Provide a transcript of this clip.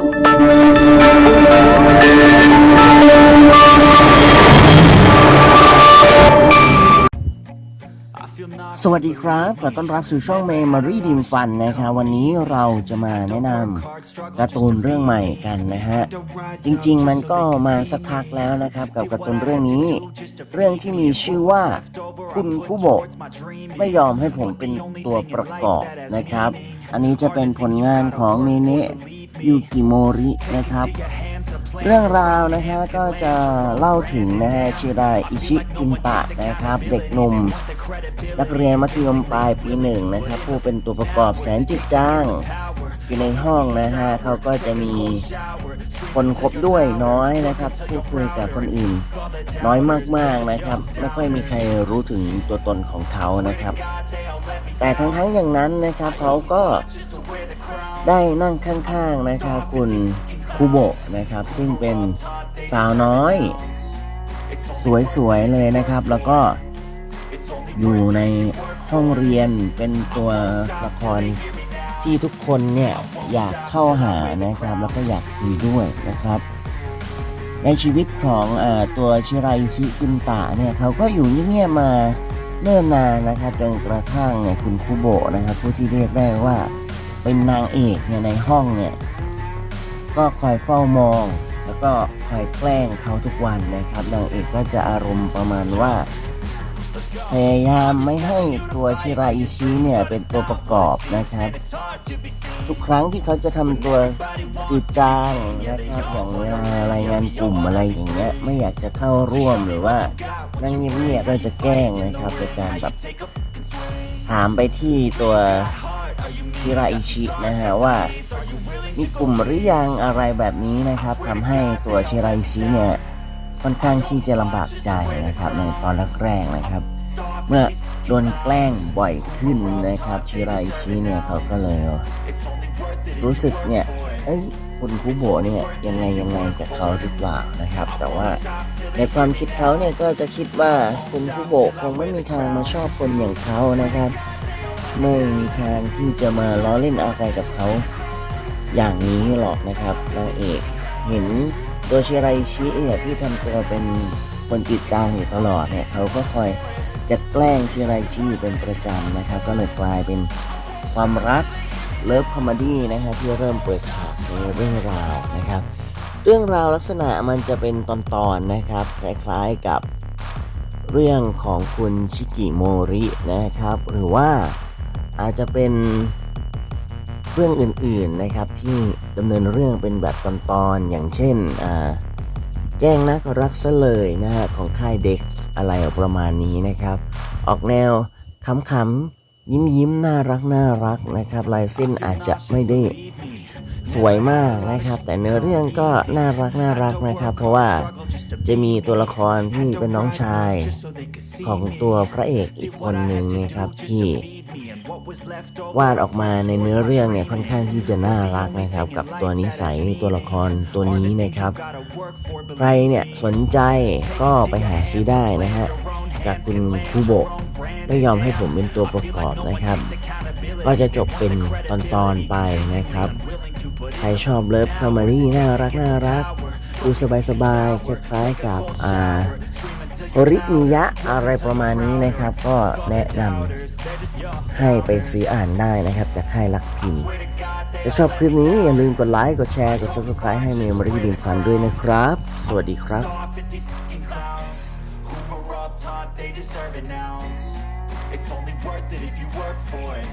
สวัสดีครับขอต้อนรับสู่ช่องเมมรีดิมฟันนะครับวันนี้เราจะมาแนะนำการ์ตูนเรื่องใหม่กันนะฮะ จริงๆมันก็มาสักพักแล้วนะครับ กับการ์ตูนเรื่องนี้ เรื่องที่มีชื่อว่าคุณคุโบะไม่ยอมให้ผมเป็นตัวประกอบนะครับ อันนี้จะเป็นผลงานของเนเนะ ยูกิโมรินะครับ เรื่องราวนะฮะก็จะเล่าถึงนะฮะชิรายอิชิอินตะนะครับ เด็กหนุ่มนักเรียนมัธยมปลายปีหนึ่งนะครับ ผู้เป็นตัวประกอบแสนจิตจ้างอยู่ในห้องนะฮะเขาก็จะมีคนคบด้วยน้อยนะครับพูดคุยกับคนอื่น น้อยมากๆนะครับ ไม่ค่อยมีใครรู้ถึงตัวตนของเขานะครับ แต่ทั้งๆอย่างนั้นนะครับเขาก็ ได้นั่งข้างๆนะครับคุณคูโบะนะครับ ซึ่งเป็นสาวน้อย สวยๆเลยนะครับ แล้วก็อยู่ในห้องเรียนเป็นตัวละครที่ทุกคนเนี่ยอยากเข้าหานะครับ แล้วก็อยากคุยด้วยนะครับ ในชีวิตของออตัวชิไรชิคุนตะเนี่ยเขาก็อยู่เงียบๆมาเนิ่นนานนะครับจนกระทั่งเนี่ยคุณคุโบะนะครับ ผู้ที่เรียกได้ว่า เป็นนางเอกเนี่ยในห้องเนี่ย ก็คอยเฝ้ามอง แล้วก็คอยแกล้งเขาทุกวันนะครับ นางเอกก็จะอารมณ์ประมาณว่า พยายามไม่ให้ตัวชิราอิชิเนี่ยเป็นตัวประกอบนะครับ ทุกครั้งที่เขาจะทำตัวจืดจางนะครับอย่างเวลารายงานกลุ่มอะไรอย่างเงี้ยไม่อยากจะเข้าร่วมหรือว่านั่งเงียบๆก็จะแกล้งนะครับในการแบบถามไปที่ตัว ชิราอิชินะฮะว่ามีกลุ่มหรือยังอะไรแบบนี้นะครับทำให้ตัวชิราอิชิเนี่ยค่อนข้างที่จะลำบากใจนะครับในตอนแรกๆนะครับ เมื่อโดนแกล้งบ่อยขึ้นนะครับชิราอิชิเนี่ยเขาก็เลยรู้สึกเนี่ยเอ้ยคุณคุโบเนี่ยยังไงยังไงกับเขาหรือเปล่านะครับ แต่ว่าในความคิดเขาเนี่ยก็จะคิดว่าคุณคุโบคงไม่มีทางมาชอบคนอย่างเขานะครับ ไม่มีทางที่จะมาล้อเล่นอะไรกับเขา อย่างนี้หรอกนะครับนางเอกเห็นตัวชิไรชิเนี่ยที่ทำตัวเป็นคนจิตจางอยู่ตลอดเนี่ยเขาก็คอยจะแกล้งชิไรชิเป็นประจำนะครับ ก็เลยกลายเป็นความรักเลิฟคอมดี้นะฮะที่เริ่มเปิดฉากในเรื่องราวนะครับ เรื่องราวลักษณะมันจะเป็นตอนๆนะครับ คล้ายๆกับเรื่องของคุณชิกิโมรินะครับ หรือว่า อาจจะเป็นเรื่องอื่นๆนะครับที่ดำเนินเรื่องเป็นแบบตอนๆอย่างเช่นอ่าแกล้งนักรักซะเลยนะฮะของค่ายเด็กอะไรประมาณนี้นะครับ ออกแนวขำๆยิ้มยิ้มๆน่ารักน่ารักนะครับลายเส้นอาจจะไม่ได้สวยมากนะครับ แต่เนื้อเรื่องก็น่ารักน่ารักนะครับ เพราะว่าจะมีตัวละครที่เป็นน้องชายของตัวพระเอกอีกคนหนึ่งนะครับที่ วาดออกมาในเนื้อเรื่องเนี่ยค่อนข้างที่จะน่ารักนะครับ กับตัวนิสัยตัวละครตัวนี้นะครับ ใครเนี่ยสนใจก็ไปหาซื้อได้นะฮะจากคุณคูโบะไม่ยอมให้ผมเป็นตัวประกอบนะครับ ก็จะจบเป็นตอนๆไปนะครับ ใครชอบเลิฟคอมเมดี้น่ารักน่ารักดูสบายๆคล้ายๆกับอ่า ริมิยะอะไรประมาณนี้นะครับ ก็แนะนำให้ไปซื้ออ่านได้นะครับ จากค่ายลักพิมพ์ถ้าชอบคลิปนี้อย่าลืมกดไลค์ กดแชร์ กด subscribe ให้เมมโมรี่ดิมฟันด้วยนะครับ สวัสดีครับ It's only worth it if you work for it